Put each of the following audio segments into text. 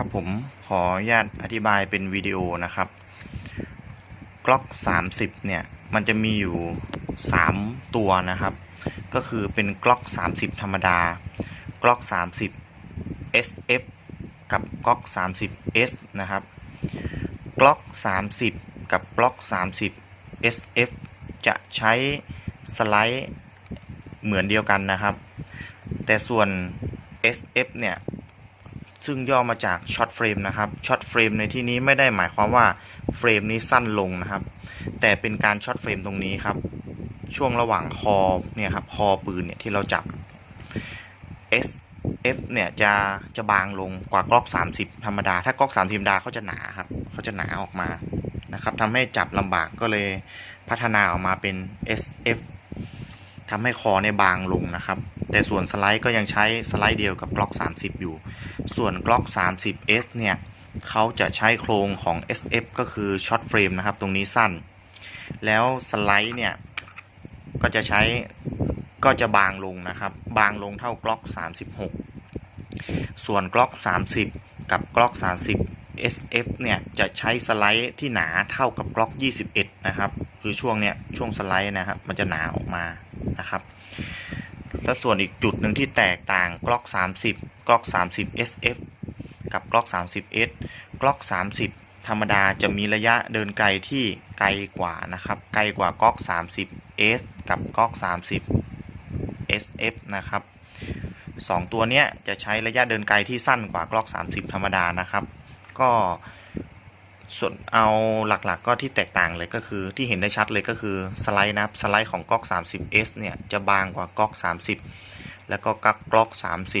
ครับผมขออนุญาตอธิบายเป็นวิดีโอนะครับกล็อก 30 เนี่ย มันจะมีอยู่ 3 ตัวนะครับ ก็คือเป็นกล็อก 30 ธรรมดากล็อก 30 SF กับกล็อก 30S นะครับกล็อก 30 กับกล็อก 30 SF จะใช้สไลด์เหมือนเดียวกันนะครับ แต่ส่วน SF เนี่ย ซึ่งย่อมาจากช็อตเฟรมนะครับช็อตเฟรมในที่นี้ไม่ได้หมายความว่าเฟรมนี้สั้นลงนะครับ แต่เป็นการช็อตเฟรมตรงนี้ครับ ช่วงระหว่างคอเนี่ยครับคอปืนเนี่ยที่เราจับ S F เนี่ยจะจะบางลงกว่ากล็อก 30 ธรรมดา ถ้ากล็อก 30ธรรมดาเขาจะหนาครับเขาจะหนาออกมานะครับทำให้จับลำบากก็เลยพัฒนาออกมาเป็น S F ทำให้คอเนี่ยบางลงนะครับ แต่ส่วนสไลด์ก็ยังใช้สไลด์เดียวกับกล็อก30 อยู่ ส่วนกล็อก 30S เนี่ยเขาจะใช้โครงของ SF ก็คือช็อตเฟรมนะครับ ตรงนี้สั้น แล้วสไลด์เนี่ย ก็จะใช้ก็จะบางลงนะครับ บางลงเท่ากล็อก 36 ส่วนกล็อก 30 กับกล็อก 30 SF เนี่ยจะใช้สไลด์ที่หนาเท่ากับกล็อก 21 นะครับ คือช่วงเนี้ยช่วงสไลด์นะครับ มันจะหนาออกมา นะครับ และส่วนอีกจุดหนึ่งที่แตกต่างกล็อก 30กล็อก 30 SF กับกล็อก 30S กล็อก 30 ธรรมดาจะมีระยะเดินไกลที่ไกลกว่านะครับ ไกลกว่ากล็อก 30S กับกล็อก 30 SF นะครับสองตัวเนี้ยจะใช้ระยะเดินไกลที่สั้นกว่ากล็อก 30 ธรรมดานะครับ ก็ ส่วนเอาหลักๆ ก็ที่แตกต่างเลยก็คือที่เห็นได้ชัดเลยก็คือสไลด์นะครับสไลด์ของกล็อก 30S เนี่ยจะบางกว่ากล็อก 30 แล้วก็กล็อก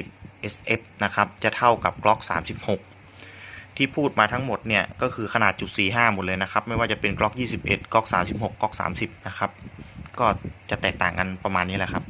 30 SF นะครับจะเท่ากับกล็อก 36 ที่พูดมาทั้งหมดเนี่ยก็คือขนาดจุด45 หมดเลยนะครับ ไม่ว่าจะเป็นกล็อก 21กล็อก 36กล็อก 30 นะครับ ก็จะแตกต่างกันประมาณนี้แหละครับ